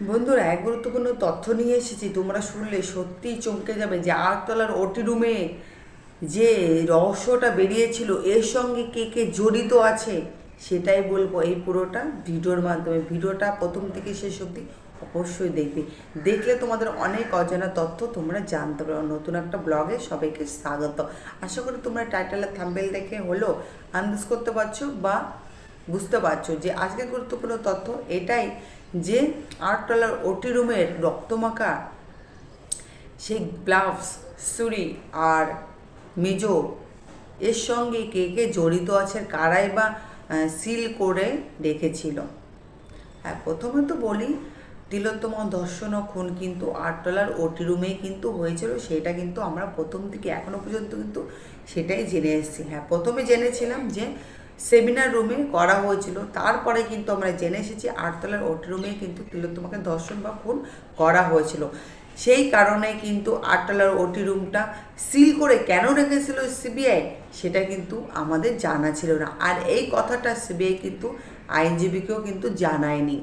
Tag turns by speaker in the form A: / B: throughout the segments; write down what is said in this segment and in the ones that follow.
A: বন্ধুরা, এক গুরুত্বপূর্ণ তথ্য নিয়ে এসেছি। তোমরা শুনলে সত্যিই চমকে যাবে যে আটতলার ওটি রুমে যে রহস্যটা বেরিয়েছিল, এর সঙ্গে কে কে জড়িত আছে, সেটাই বলব। এই পুরোটা ভিডিওর মাধ্যমে, ভিডিওটা প্রথম থেকে শেষ অবধি অবশ্যই দেখবে। দেখলে তোমাদের অনেক অজানা তথ্য তোমরা জানতে পারো নতুন একটা ব্লগে সবাইকে স্বাগত। আশা করি তোমরা টাইটেলের থাম্বেল দেখে হলো আন্দাজ করতে পারছ বা বুঝতে পারছ যে আজকে গুরুত্বপূর্ণ তথ্য এটাই যে আটতলার ওটি রুমের রক্তমাখা, সেই গ্লাভস ছুরি আর মেজো, এর সঙ্গে কে কে জড়িত আছে, কারাই বা সিল করে রেখেছিল। হ্যাঁ প্রথমে তো বলি, তিলোত্তম ধর্ষণ ও খুন কিন্তু আটতলার ওটি রুমেই কিন্তু হয়েছিল, সেটা কিন্তু আমরা প্রথম থেকে এখনও পর্যন্ত কিন্তু সেটাই জেনে এসেছি। হ্যাঁ প্রথমে জেনেছিলাম যে সেমিনার রুমে করা হয়েছিল। তারপরে কিন্তু আমরা জেনে এসেছি আটতলার ওটি রুমে কিন্তু তিলোত্তমাকে ধর্ষণ বা খুন করা হয়েছিল। সেই কারণে কিন্তু আটতলার ওটি রুমটা সিল করে কেন রেখেছিল সিবিআই সেটা কিন্তু আমাদের জানা ছিল না। আর এই কথাটা সিবিআই কিন্তু আইনজীবীকেও কিন্তু জানায়নি।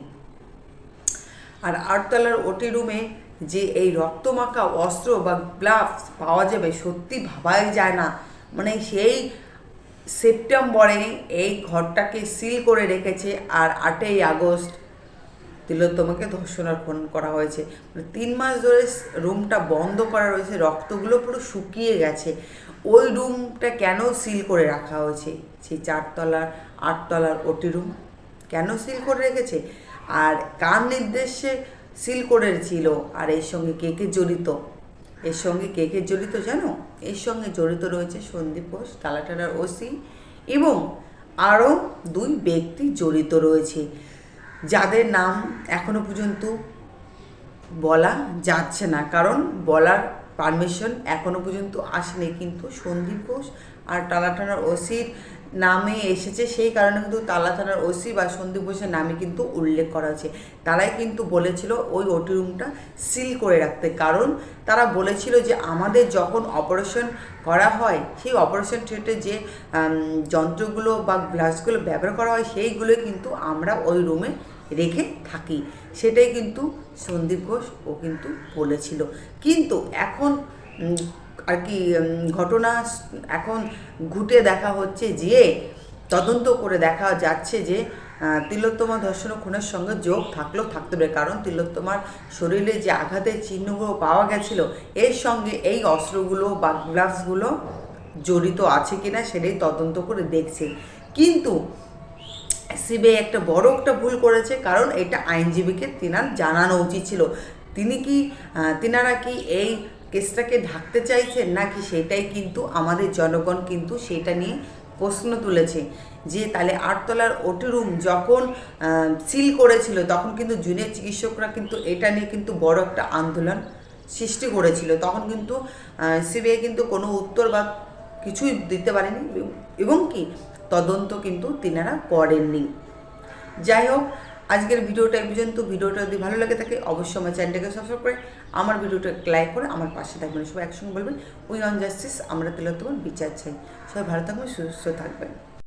A: আর আটতলার ওটি রুমে যে এই রক্তমাখা অস্ত্র বা গ্লাভস পাওয়া যাবে সত্যি ভাবাই যায় না। মানে সেই সেপ্টেম্বরে এই ঘরটাকে সিল করে রেখেছে আর আটই আগস্ট তিলোত্তমাকে ধর্ষণ আর খুন করা হয়েছে। মানে তিন মাস ধরে রুমটা বন্ধ করা রয়েছে, রক্তগুলো পুরো শুকিয়ে গেছে। ওই রুমটা কেন সিল করে রাখা হয়েছে? সেই চারতলার, আটতলার ওটি রুম কেন সিল করে রেখেছে? আর কার নির্দেশে সিল করেছিল? আর এর সঙ্গে কে কে জড়িত? এর সঙ্গে কে কে জড়িত জানো? এর সঙ্গে জড়িত রয়েছে সন্দীপ ঘোষ টালাটালার ওসি এবং আরও দুই ব্যক্তি জড়িত রয়েছে। যাদের নাম এখনও পর্যন্ত বলা যাচ্ছে না। কারণ বলার পারমিশন এখনও পর্যন্ত আসেনি। কিন্তু সন্দীপ ঘোষ আর টালা থানার ওসির নামে এসেছে, সেই কারণে কিন্তু তালা থানার ওসি বা সন্দীপ ঘোষের নামে কিন্তু উল্লেখ করা হয়েছে। তারাই কিন্তু বলেছিল ওই ওটি রুমটা সিল করে রাখতে। কারণ তারা বলেছিল যে আমাদের যখন অপারেশন করা হয়, সেই অপারেশন থিয়েটারে যে যন্ত্রগুলো বা গ্লাসগুলো ব্যবহার করা হয় সেইগুলো কিন্তু আমরা ওই রুমে রেখে থাকি। সেটাই কিন্তু সন্দীপ ঘোষ ও কিন্তু বলেছিল। কিন্তু এখন আর কি ঘটনা এখন ঘুটে দেখা হচ্ছে যে, তদন্ত করে দেখা যাচ্ছে যে তিলোত্তমা ধর্ষণ খুনের সঙ্গে যোগ থাকলেও থাকতে পারে। কারণ তিলোত্তমার শরীরে যে আঘাতের চিহ্নগুলো পাওয়া গেছিল, এর সঙ্গে এই অস্ত্রগুলো বা গ্লাভসগুলো জড়িত আছে কিনা সেটাই তদন্ত করে দেখছে। কিন্তু সিবিআই একটা বড় একটা ভুল করেছে, কারণ এটা আইনজীবীকে তিনার জানানো উচিত ছিল। তিনি কি তিনারা কি এই কেসটাকে ঢাকতে চাইছেন নাকি সেটাই কিন্তু আমাদের জনগণ কিন্তু সেটা নিয়ে প্রশ্ন তুলেছে। যে তাহলে আটতলার ওটি রুম যখন সিল করেছিল, তখন কিন্তু জুনিয়র চিকিৎসকরা কিন্তু এটা নিয়ে কিন্তু বড় একটা আন্দোলন সৃষ্টি করেছিল। তখন কিন্তু সিবিআই কিন্তু কোনো উত্তর বা কিছুই দিতে পারেনি এবং কি, তদন্ত কিন্তু তিনারা করেননি। যাই হোক আজকের ভিডিওটা এই পর্যন্ত। ভিডিওটা যদি ভালো লাগে থাকে, অবশ্যই আমার চ্যানেলটাকে সাবস্ক্রাইব করে, আমার ভিডিওটা লাইক করে আমার পাশে থাকবেন। সবাই একসঙ্গে বলবেন উই অন জাস্টিস আমরা তিলোত্তমার বিচার চাই। সবাই ভালো থাকবেন, সুস্থ থাকবেন।